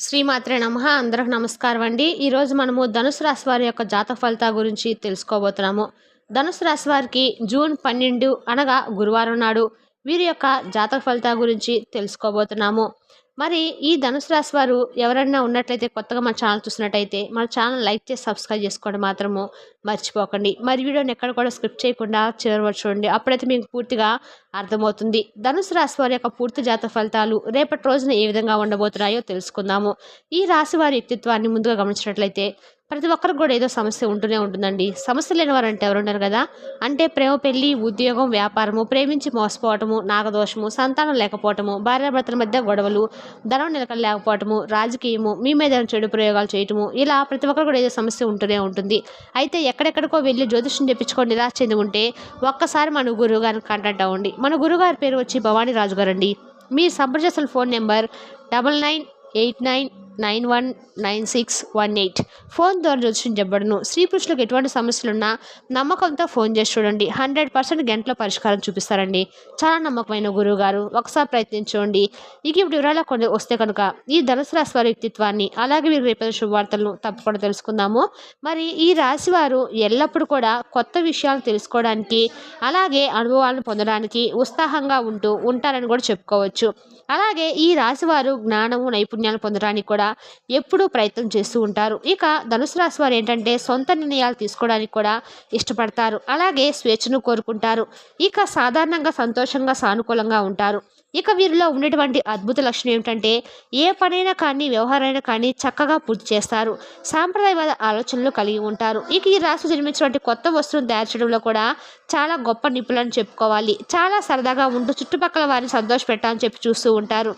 శ్రీమాత్రే నమ. అందరికి నమస్కారం అండి. ఈరోజు మనము ధనుసు రాశి వారి యొక్క జాతక ఫలితాల గురించి తెలుసుకోబోతున్నాము. ధనుసు రాశి వారికి జూన్ పన్నెండు అనగా గురువారం నాడు వీరి యొక్క జాతక ఫలితాల గురించి తెలుసుకోబోతున్నాము. మరి ఈ ధనుసు రాశి వారు ఎవరైనా ఉన్నట్లయితే కొత్తగా మన ఛానల్ చూసినట్టయితే మన ఛానల్ లైక్ చేసి సబ్స్క్రైబ్ చేసుకోవడం మాత్రము మర్చిపోకండి. మరి వీడియోని ఎక్కడ కూడా స్క్రిప్ట్ చేయకుండా చివరి చూడండి. అప్పుడైతే మీకు పూర్తిగా అర్థమవుతుంది. ధనుసు రాశి వారి యొక్క పూర్తి జాత ఫలితాలు రేపటి రోజున ఏ విధంగా ఉండబోతున్నాయో తెలుసుకుందాము. ఈ రాశి వారి వ్యక్తిత్వాన్ని ముందుగా గమనించినట్లయితే ప్రతి ఒక్కరికి కూడా ఏదో సమస్య ఉంటూనే ఉంటుందండి. సమస్య లేని వారు అంటే ఎవరున్నారు కదా? అంటే ప్రేమ పెళ్ళి ఉద్యోగం వ్యాపారము ప్రేమించి మోసపోవటము నాగదోషము సంతానం లేకపోవటము భార్యాభర్తల మధ్య గొడవలు ధనం నిలకడ లేకపోవటము రాజకీయము మీ మీద చెడు ప్రయోగాలు చేయటము ఇలా ప్రతి ఒక్కరు కూడా ఏదో సమస్య ఉంటూనే ఉంటుంది. అయితే ఎక్కడెక్కడికో వెళ్ళి జ్యోతిష్యం చెప్పించుకొని నిరాశ చెంది ఉంటే ఒక్కసారి మన గురువుగారిని కాంటాక్ట్ అవ్వండి. మన గురుగారి పేరు వచ్చి భవానీ రాజు గారండి మీ సంప్రదించిన phone number double nine eight nine nine one nine six one eight. Phone ద్వారా జ్యోతిష్యం చెప్పబడును స్త్రీ పురుషులకు ఎటువంటి సమస్యలున్నా నమ్మకంతో ఫోన్ చేసి చూడండి. హండ్రెడ్ పర్సెంట్ గంటలో పరిష్కారం చూపిస్తారండి. చాలా నమ్మకమైన గురువు గారు ఒకసారి ప్రయత్నించండి. ఇక ఇప్పుడు వివరాలు కొన్ని వస్తే కనుక ఈ ధనుసు రాశి వారి వ్యక్తిత్వాన్ని అలాగే మీరు రేపటి శుభవార్తలను తప్పకుండా తెలుసుకుందాము. మరి ఈ రాశి వారు ఎల్లప్పుడూ కూడా కొత్త విషయాలు తెలుసుకోవడానికి అలాగే అనుభవాలను పొందడానికి ఉత్సాహంగా ఉంటూ ఉంటారని కూడా చెప్పుకోవచ్చు. అలాగే ఈ రాశివారు జ్ఞానము నైపుణ్యాలు పొందడానికి కూడా ఎప్పుడూ ప్రయత్నం చేస్తూ ఉంటారు. ఇక ధనుసు రాశి వారు ఏంటంటే సొంత నిర్ణయాలు తీసుకోవడానికి కూడా ఇష్టపడతారు. అలాగే స్వేచ్ఛను కోరుకుంటారు. ఇక సాధారణంగా సంతోషంగా సానుకూలంగా ఉంటారు. ఇక వీరిలో ఉన్నటువంటి అద్భుత లక్షణం ఏమిటంటే ఏ పనైనా కానీ వ్యవహారైనా కానీ చక్కగా పూర్తి చేస్తారు. సాంప్రదాయవాద ఆలోచనలు కలిగి ఉంటారు. ఇక ఈ రాశి జన్మించినటువంటి కొత్త వస్తువును తయారు చేయడంలో కూడా చాలా గొప్ప నిపుణులని చెప్పుకోవాలి. చాలా సరదాగా ఉంటూ చుట్టుపక్కల వారిని సంతోషపెట్టాలని చెప్పి చూస్తూ ఉంటారు.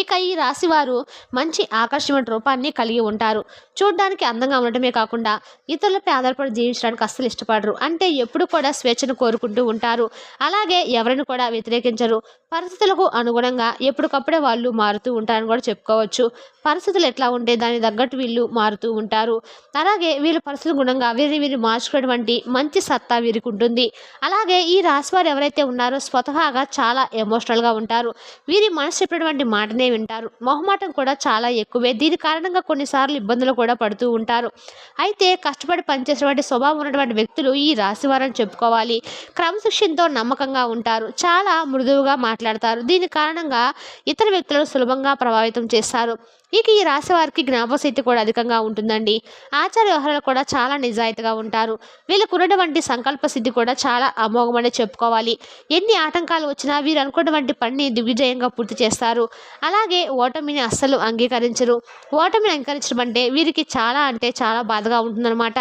ఇక ఈ రాశి వారు మంచి ఆకర్షణ రూపాన్ని కలిగి ఉంటారు. చూడడానికి అందంగా ఉండటమే కాకుండా ఇతరులపై ఆధారపడి జీవించడానికి అస్సలు ఇష్టపడరు. అంటే ఎప్పుడు కూడా స్వేచ్ఛను కోరుకుంటూ ఉంటారు. అలాగే ఎవరిని కూడా వ్యతిరేకించరు. పరిస్థితులకు అనుగుణంగా ఎప్పటికప్పుడే వాళ్ళు మారుతూ ఉంటారని కూడా చెప్పుకోవచ్చు. పరిస్థితులు ఎట్లా ఉంటే దానికి తగ్గట్టు వీళ్ళు మారుతూ ఉంటారు. అలాగే వీళ్ళ పరిస్థితుల గుణంగా వీరిని వీరు మార్చుకునేటువంటి మంచి సత్తా వీరికి ఉంటుంది. అలాగే ఈ రాశి వారు ఎవరైతే ఉన్నారో స్వతహాగా చాలా ఎమోషనల్గా ఉంటారు. వీరి మనసు చెప్పినటువంటి మాటనే వింటారు. మొహమాటం కూడా చాలా ఎక్కువే. దీని కారణంగా కొన్నిసార్లు ఇబ్బందులు కూడా పడుతూ ఉంటారు. అయితే కష్టపడి పనిచేసేటువంటి స్వభావం ఉన్నటువంటి వ్యక్తులు ఈ రాశి వారని చెప్పుకోవాలి క్రమశిక్షణతో నమ్మకంగా ఉంటారు. చాలా మృదువుగా మాట్లాడతారు. దీని కారణంగా ఇతర వ్యక్తులను సులభంగా ప్రభావితం చేస్తారు. ఇక ఈ రాశి వారికి జ్ఞాపశక్తి కూడా అధికంగా ఉంటుందండి. ఆచార వ్యవహారాలు కూడా చాలా నిజాయితీగా ఉంటారు. వీళ్ళకు ఉన్నటువంటి సంకల్ప సిద్ధి కూడా చాలా అమోఘమని చెప్పుకోవాలి. ఎన్ని ఆటంకాలు వచ్చినా వీరు అనుకున్నటువంటి పనిని దిగ్విజయంగా పూర్తి చేస్తారు. అలాగే ఓటమిని అస్సలు అంగీకరించరు. ఓటమిని అంగీకరించడం అంటే వీరికి చాలా అంటే చాలా బాధగా ఉంటుందన్నమాట.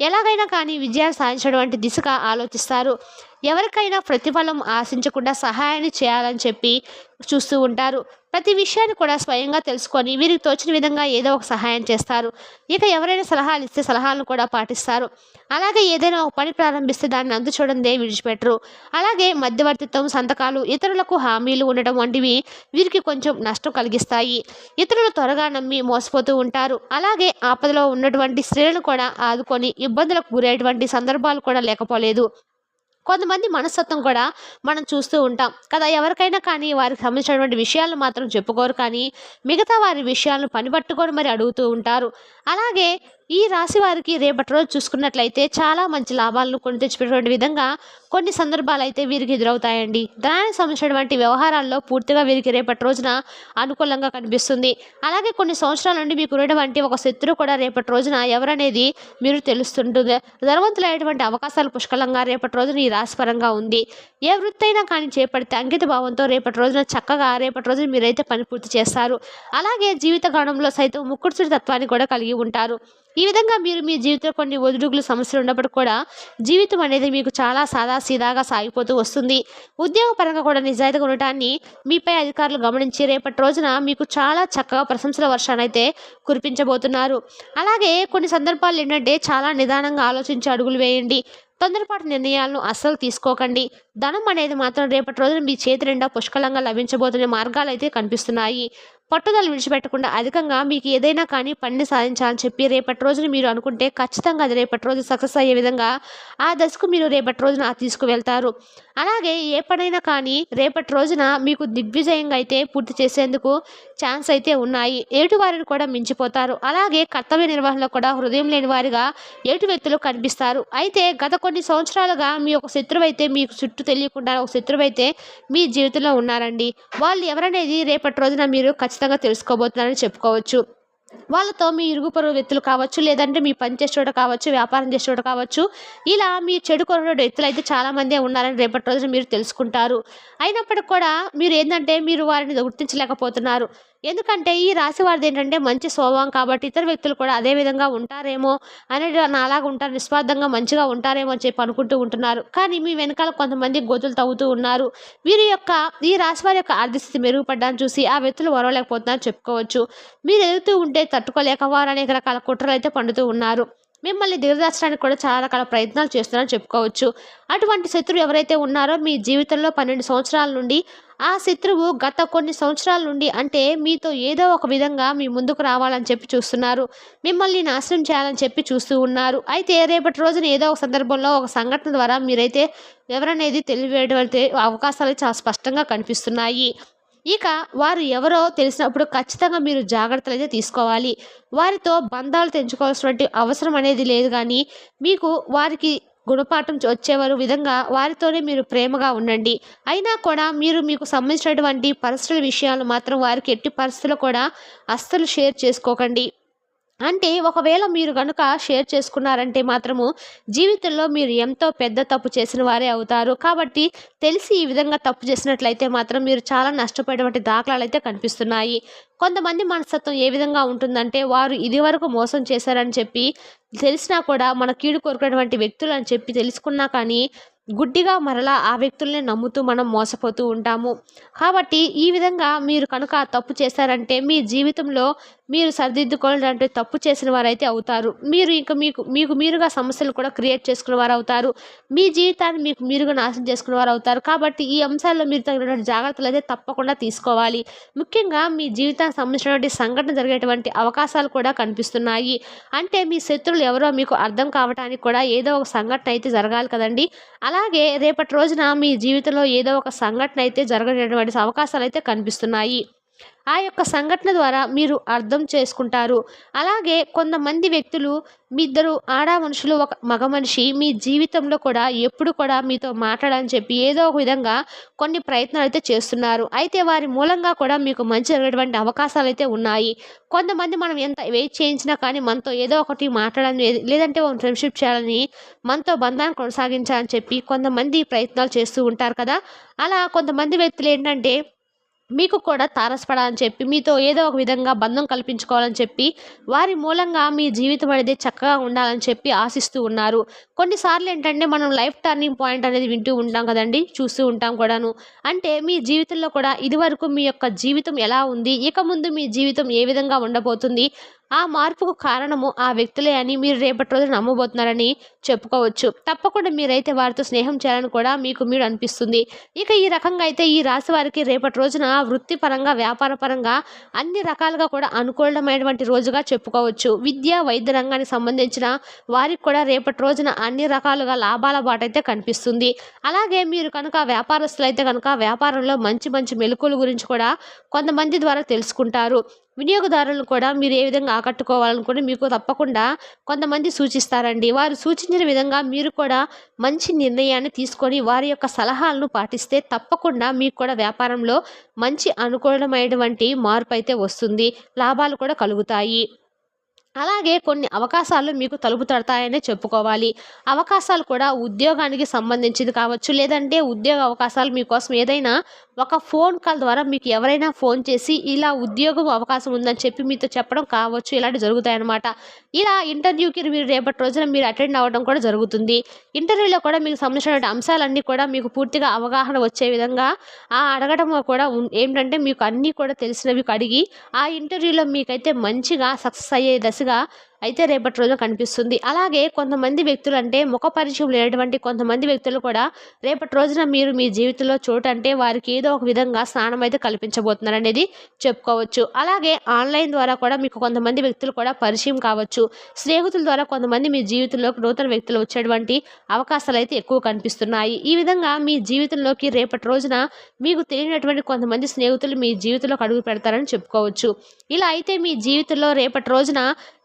ఎలాగైనా కానీ విజయాలు సాధించడం దిశగా ఆలోచిస్తారు. ఎవరికైనా ప్రతిఫలం ఆశించకుండా సహాయాన్ని చేయాలని చెప్పి చూస్తూ ఉంటారు. ప్రతి విషయాన్ని కూడా స్వయంగా తెలుసుకొని వీరికి తోచిన విధంగా ఏదో ఒక సహాయం చేస్తారు. ఇక ఎవరైనా సలహాలు ఇస్తే సలహాలను కూడా పాటిస్తారు. అలాగే ఏదైనా ఒక పని ప్రారంభిస్తే దాన్ని అందు చూడందే విడిచిపెట్టరు. అలాగే మధ్యవర్తిత్వం సంతకాలు ఇతరులకు హామీలు ఉండడం వంటివి వీరికి కొంచెం నష్టం కలిగిస్తాయి. ఇతరులు త్వరగా నమ్మి మోసపోతూ ఉంటారు. అలాగే ఆపదలో ఉన్నటువంటి స్త్రీలను కూడా ఆదుకొని ఇబ్బందులకు గురయ్యేటువంటి సందర్భాలు కూడా లేకపోలేదు. కొంతమంది మనస్తత్వం కూడా మనం చూస్తూ ఉంటాం. కదా ఎవరికైనా కానీ వారికి సంబంధించినటువంటి విషయాలను మాత్రం చెప్పుకోరు కానీ మిగతా వారి విషయాలను పనిపట్టుకొని మరి అడుగుతూ ఉంటారు. అలాగే ఈ రాశి వారికి రేపటి రోజు చూసుకున్నట్లయితే చాలా మంచి లాభాలను కొని తెచ్చిపెట్టినటువంటి విధంగా కొన్ని సందర్భాలు అయితే వీరికి ఎదురవుతాయండి. దానికి సంబంధించినటువంటి వ్యవహారాల్లో పూర్తిగా వీరికి రేపటి రోజున అనుకూలంగా కనిపిస్తుంది. అలాగే కొన్ని సంవత్సరాల నుండి మీకు ఉన్నటువంటి ఒక శత్రువు కూడా రేపటి రోజున ఎవరనేది మీరు తెలుస్తుంటుంది. ధనవంతులైనటువంటి అవకాశాలు పుష్కలంగా రేపటి రోజున ఈ రాశిపరంగా ఉంది. ఏ వృత్తి అయినా కానీ చేపడితే అంకిత భావంతో రేపటి రోజున చక్కగా రేపటి రోజున మీరైతే పని పూర్తి చేస్తారు. అలాగే జీవిత గణంలో సైతం ముక్కుడుచుడి తత్వాన్ని కూడా కలిగి ఉంటారు. ఈ విధంగా మీరు మీ జీవితంలో కొన్ని ఒదుడుగులు సమస్యలు ఉన్నప్పుడు కూడా జీవితం అనేది మీకు చాలా సాదాసీదాగా సాగిపోతూ వస్తుంది. ఉద్యోగపరంగా కూడా నిజాయితీగా ఉండటాన్ని మీపై అధికారులు గమనించి రేపటి రోజున మీకు చాలా చక్కగా ప్రశంసల వర్షాన్ని అయితే కురిపించబోతున్నారు. అలాగే కొన్ని సందర్భాలు ఏంటంటే చాలా నిదానంగా ఆలోచించి అడుగులు వేయండి. తొందరపాటు నిర్ణయాలను అస్సలు తీసుకోకండి. ధనం అనేది మాత్రం రేపటి రోజున మీ చేతి నిండా పుష్కలంగా లభించబోతున్న మార్గాలు అయితే కనిపిస్తున్నాయి. పట్టుదల విడిచిపెట్టకుండా అధికంగా మీకు ఏదైనా కానీ పనిని సాధించాలని చెప్పి రేపటి రోజున మీరు అనుకుంటే ఖచ్చితంగా అది రేపటి రోజు సక్సెస్ అయ్యే విధంగా ఆ దశకు మీరు రేపటి రోజున తీసుకువెళ్తారు. అలాగే ఏ పనైనా కానీ రేపటి రోజున మీకు దిగ్విజయంగా అయితే పూర్తి చేసేందుకు ఛాన్స్ అయితే ఉన్నాయి. ఏటు వారిని కూడా మించిపోతారు. అలాగే కర్తవ్య నిర్వహణలో కూడా హృదయం లేని వారిగా ఏటు వ్యక్తులు కనిపిస్తారు. అయితే గత కొన్ని సంవత్సరాలుగా మీ ఒక శత్రువు అయితే మీకు చుట్టూ తెలియకుండా ఒక శత్రువు అయితే మీ జీవితంలో ఉన్నారండి. వాళ్ళు ఎవరనేది రేపటి రోజున మీరు ఖచ్చితంగా ఖచ్చితంగా తెలుసుకోబోతున్నారని చెప్పుకోవచ్చు. వాళ్ళతో మీ ఇరుగు పొరుగు వ్యక్తులు కావచ్చు లేదంటే మీ పని చేసేవాడు కావచ్చు వ్యాపారం చేసేవాడు కావచ్చు ఇలా మీ చెడు కొన్న వ్యక్తులు అయితే చాలామందే ఉన్నారని రేపటి రోజున మీరు తెలుసుకుంటారు. అయినప్పటికి కూడా మీరు ఏంటంటే మీరు వారిని గుర్తించలేకపోతున్నారు. ఎందుకంటే ఈ రాశి వారిది ఏంటంటే మంచి స్వభావం కాబట్టి ఇతర వ్యక్తులు కూడా అదే విధంగా ఉంటారేమో అనేది నాలాగా ఉంటారు నిస్వార్థంగా మంచిగా ఉంటారేమో అని చెప్పి అనుకుంటూ ఉంటున్నారు. కానీ మీ వెనకాల కొంతమంది గోతులు తవ్వుతూ ఉన్నారు. వీరి యొక్క ఈ రాశి వారి యొక్క ఆర్థిక స్థితి మెరుగుపడ్డాన్ని చూసి ఆ వ్యక్తులు వరవలేకపోతున్నారని చెప్పుకోవచ్చు. మీరు ఎదుగుతూ ఉంటే తట్టుకోలేక వారు అనేక రకాల కుట్రలు అయితే పండుతూ ఉన్నారు. మిమ్మల్ని దిగదార్చడానికి కూడా చాలా రకాల ప్రయత్నాలు చేస్తున్నారని చెప్పుకోవచ్చు. అటువంటి శత్రువు ఎవరైతే ఉన్నారో మీ జీవితంలో పన్నెండు సంవత్సరాల నుండి ఆ శత్రువు గత కొన్ని సంవత్సరాల నుండి అంటే మీతో ఏదో ఒక విధంగా మీ ముందుకు రావాలని చెప్పి చూస్తున్నారు. మిమ్మల్ని నాశనం చేయాలని చెప్పి చూస్తూ ఉన్నారు. అయితే రేపటి రోజున ఏదో ఒక సందర్భంలో ఒక సంఘటన ద్వారా మీరైతే ఎవరనేది తెలియవేయడం అవకాశాలు చాలా స్పష్టంగా కనిపిస్తున్నాయి. ఇక వారు ఎవరో తెలిసినప్పుడు ఖచ్చితంగా మీరు జాగ్రత్తలు అయితే తీసుకోవాలి. వారితో బంధాలు తెంచుకోవాల్సినటువంటి అవసరం అనేది లేదు కానీ మీకు వారికి గుణపాఠం వచ్చేవారు విధంగా వారితోనే మీరు ప్రేమగా ఉండండి. అయినా కూడా మీరు మీకు సంబంధించినటువంటి పర్సనల్ విషయాలు మాత్రం వారికి ఎట్టి పరిస్థితుల్లో కూడా అస్సలు షేర్ చేసుకోకండి. అంటే ఒకవేళ మీరు కనుక షేర్ చేసుకున్నారంటే మాత్రము జీవితంలో మీరు ఎంతో పెద్ద తప్పు చేసిన వారే అవుతారు. కాబట్టి తెలిసి ఈ విధంగా తప్పు చేసినట్లయితే మాత్రం మీరు చాలా నష్టపోయేటువంటి దాఖలాలు అయితే కనిపిస్తున్నాయి. కొంతమంది మనస్తత్వం ఏ విధంగా ఉంటుందంటే వారు ఇదివరకు మోసం చేశారని చెప్పి తెలిసినా కూడా మన కీడు కోరుకునేటువంటి వ్యక్తులు అని చెప్పి తెలుసుకున్నా కానీ గుడ్డిగా మరలా ఆ వ్యక్తుల్ని నమ్ముతూ మనం మోసపోతూ ఉంటాము. కాబట్టి ఈ విధంగా మీరు కనుక తప్పు చేశారంటే మీ జీవితంలో మీరు సరిదిద్దుకోవాలంటే తప్పు చేసిన వారైతే అవుతారు. మీరు ఇంకా మీకు మీకు మీరుగా సమస్యలు కూడా క్రియేట్ చేసుకున్న వారు అవుతారు. మీ జీవితాన్ని మీకు మీరుగా నాశనం చేసుకున్న వారు అవుతారు. కాబట్టి ఈ అంశాల్లో మీరు తగినటువంటి జాగ్రత్తలు అయితే తప్పకుండా తీసుకోవాలి. ముఖ్యంగా మీ జీవితానికి సంబంధించినటువంటి సంఘటన జరిగేటువంటి అవకాశాలు కూడా కనిపిస్తున్నాయి. అంటే మీ శత్రువులు ఎవరో మీకు అర్థం కావడానికి కూడా ఏదో ఒక సంఘటన అయితే జరగాలి కదండి. అలాగే రేపటి రోజున మీ జీవితంలో ఏదో ఒక సంఘటన అయితే జరగనటువంటి అవకాశాలు అయితే కనిపిస్తున్నాయి. ఆ యొక్క సంఘటన ద్వారా మీరు అర్థం చేసుకుంటారు. అలాగే కొంతమంది వ్యక్తులు మీ ఇద్దరు ఆడ మనుషులు ఒక మగ మనిషి మీ జీవితంలో కూడా ఎప్పుడు కూడా మీతో మాట్లాడని చెప్పి ఏదో ఒక విధంగా కొన్ని ప్రయత్నాలు అయితే చేస్తున్నారు. అయితే వారి మూలంగా కూడా మీకు మంచి జరిగేటువంటి అవకాశాలు అయితే ఉన్నాయి. కొంతమంది మనం ఎంత వెయిట్ చేయించినా కానీ మనతో ఏదో ఒకటి మాట్లాడాలని లేదంటే ఒక ఫ్రెండ్షిప్ చేయాలని మనతో బంధాన్ని కొనసాగించాలని చెప్పి కొంతమంది ప్రయత్నాలు చేస్తూ ఉంటారు కదా. అలా కొంతమంది వ్యక్తులు ఏంటంటే మీకు కూడా తారసపడాలని చెప్పి మీతో ఏదో ఒక విధంగా బంధం కల్పించుకోవాలని చెప్పి వారి మూలంగా మీ జీవితం అనేది చక్కగా ఉండాలని చెప్పి ఆశిస్తూ ఉన్నారు. కొన్నిసార్లు ఏంటంటే మనం లైఫ్ టర్నింగ్ పాయింట్ అనేది వింటూ ఉంటాం కదండి చూస్తూ ఉంటాం కూడాను. అంటే మీ జీవితంలో కూడా ఇదివరకు మీ యొక్క జీవితం ఎలా ఉంది? ఇక ముందు మీ జీవితం ఏ విధంగా ఉండబోతుంది? ఆ మార్పుకు కారణము ఆ వ్యక్తులే అని మీరు రేపటి రోజు నమ్మబోతున్నారని చెప్పుకోవచ్చు. తప్పకుండా మీరైతే వారితో స్నేహం చేయాలని కూడా మీకు మీరు అనిపిస్తుంది. ఇక ఈ రకంగా అయితే ఈ రాశి వారికి రేపటి రోజున వృత్తిపరంగా వ్యాపారపరంగా అన్ని రకాలుగా కూడా అనుకూలమైనటువంటి రోజుగా చెప్పుకోవచ్చు. విద్య వైద్య రంగానికి సంబంధించిన వారికి కూడా రేపటి రోజున అన్ని రకాలుగా లాభాల బాట అయితే కనిపిస్తుంది. అలాగే మీరు కనుక వ్యాపారస్తులు అయితే కనుక వ్యాపారంలో మంచి మంచి మెలకువల గురించి కూడా కొంతమంది ద్వారా తెలుసుకుంటారు. వినియోగదారులను కూడా మీరు ఏ విధంగా ఆకట్టుకోవాలనుకుంటే మీకు తప్పకుండా కొంతమంది సూచిస్తారండి. వారు సూచించిన విధంగా మీరు కూడా మంచి నిర్ణయాన్ని తీసుకొని వారి యొక్క సలహాలను పాటిస్తే తప్పకుండా మీకు కూడా వ్యాపారంలో మంచి అనుకూలమైనటువంటి మార్పు అయితే వస్తుంది. లాభాలు కూడా కలుగుతాయి. అలాగే కొన్ని అవకాశాలు మీకు తలుపు తడతాయనే చెప్పుకోవాలి. అవకాశాలు కూడా ఉద్యోగానికి సంబంధించింది కావచ్చు లేదంటే ఉద్యోగ అవకాశాలు మీకోసం ఏదైనా ఒక ఫోన్ కాల్ ద్వారా మీకు ఎవరైనా ఫోన్ చేసి ఇలా ఉద్యోగం అవకాశం ఉందని చెప్పి మీతో చెప్పడం కావచ్చు ఇలాంటి జరుగుతాయన్నమాట. ఇలా ఇంటర్వ్యూకి మీరు రేపటి రోజున మీరు అటెండ్ అవ్వడం కూడా జరుగుతుంది. ఇంటర్వ్యూలో కూడా మీకు సంబంధించిన అంశాలన్నీ కూడా మీకు పూర్తిగా అవగాహన వచ్చే విధంగా ఆ అడగడం కూడా ఏంటంటే మీకు అన్నీ కూడా తెలిసినవి అడిగి ఆ ఇంటర్వ్యూలో మీకైతే మంచిగా సక్సెస్ అయ్యే దశగా అయితే రేపటి రోజున కనిపిస్తుంది. అలాగే కొంతమంది వ్యక్తులు అంటే ముఖ పరిచయం లేనటువంటి కొంతమంది వ్యక్తులు కూడా రేపటి రోజున మీరు మీ జీవితంలో చోటు అంటే వారికి ఏదో ఒక విధంగా స్నానం అయితే కల్పించబోతున్నారు అనేది చెప్పుకోవచ్చు. అలాగే ఆన్లైన్ ద్వారా కూడా మీకు కొంతమంది వ్యక్తులు కూడా పరిచయం కావచ్చు. స్నేహితుల ద్వారా కొంతమంది మీ జీవితంలోకి నూతన వ్యక్తులు వచ్చేటువంటి అవకాశాలు అయితే ఎక్కువ కనిపిస్తున్నాయి. ఈ విధంగా మీ జీవితంలోకి రేపటి రోజున మీకు తెలియనటువంటి కొంతమంది స్నేహితులు మీ జీవితంలోకి అడుగు పెడతారని చెప్పుకోవచ్చు. ఇలా అయితే మీ జీవితంలో రేపటి రోజున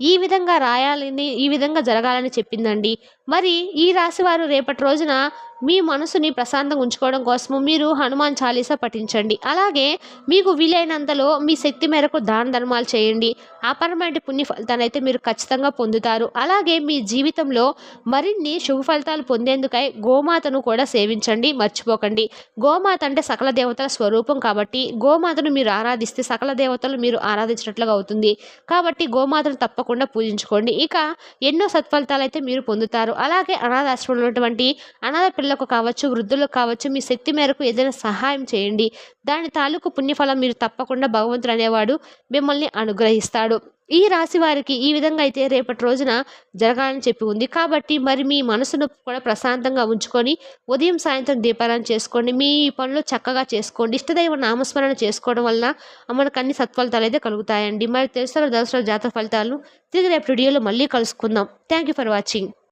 ఈ విధంగా రాయాలని ఈ విధంగా జరగాలని చెప్పిందండి. మరి ఈ రాశి వారు రేపటి రోజున మీ మనసుని ప్రశాంతంగా ఉంచుకోవడం కోసము మీరు హనుమాన్ చాలీసా పఠించండి. అలాగే మీకు వీలైనంతలో మీ శక్తి మేరకు దాన ధర్మాలు చేయండి. అపరమైన పుణ్య ఫలితాన్ని అయితే మీరు ఖచ్చితంగా పొందుతారు. అలాగే మీ జీవితంలో మరిన్ని శుభ ఫలితాలు పొందేందుకై గోమాతను కూడా సేవించండి మర్చిపోకండి. గోమాత అంటే సకల దేవతల స్వరూపం కాబట్టి గోమాతను మీరు ఆరాధిస్తే సకల దేవతలు మీరు ఆరాధించినట్లుగా అవుతుంది. కాబట్టి గోమాతను తప్పకుండా పూజించుకోండి. ఇక ఎన్నో సత్ఫలితాలు అయితే మీరు పొందుతారు. అలాగే అనాథాశ్రమంలో ఉన్నటువంటి అనాథ పిల్లలకు కావచ్చు వృద్ధులకు కావచ్చు మీ శక్తి మేరకు ఏదైనా సహాయం చేయండి. దాని తాలూకు పుణ్యఫలం మీరు తప్పకుండా భగవంతుడు అనేవాడు మిమ్మల్ని అనుగ్రహిస్తాడు. ఈ రాశి వారికి ఈ విధంగా అయితే రేపటి రోజున జరగాలని చెప్పి ఉంది. కాబట్టి మరి మీ మనసును కూడా ప్రశాంతంగా ఉంచుకొని ఉదయం సాయంత్రం దీపారాయణ చేసుకోండి. మీ పనులు చక్కగా చేసుకోండి. ఇష్టదైవ నామస్మరణ చేసుకోవడం వలన మనకు అన్ని సత్ఫలితాలు అయితే కలుగుతాయండి. మరి తెలుసు దసరా జాతర ఫలితాలను తిరిగి రేపు వీడియోలో మళ్ళీ కలుసుకుందాం. Thank you for watching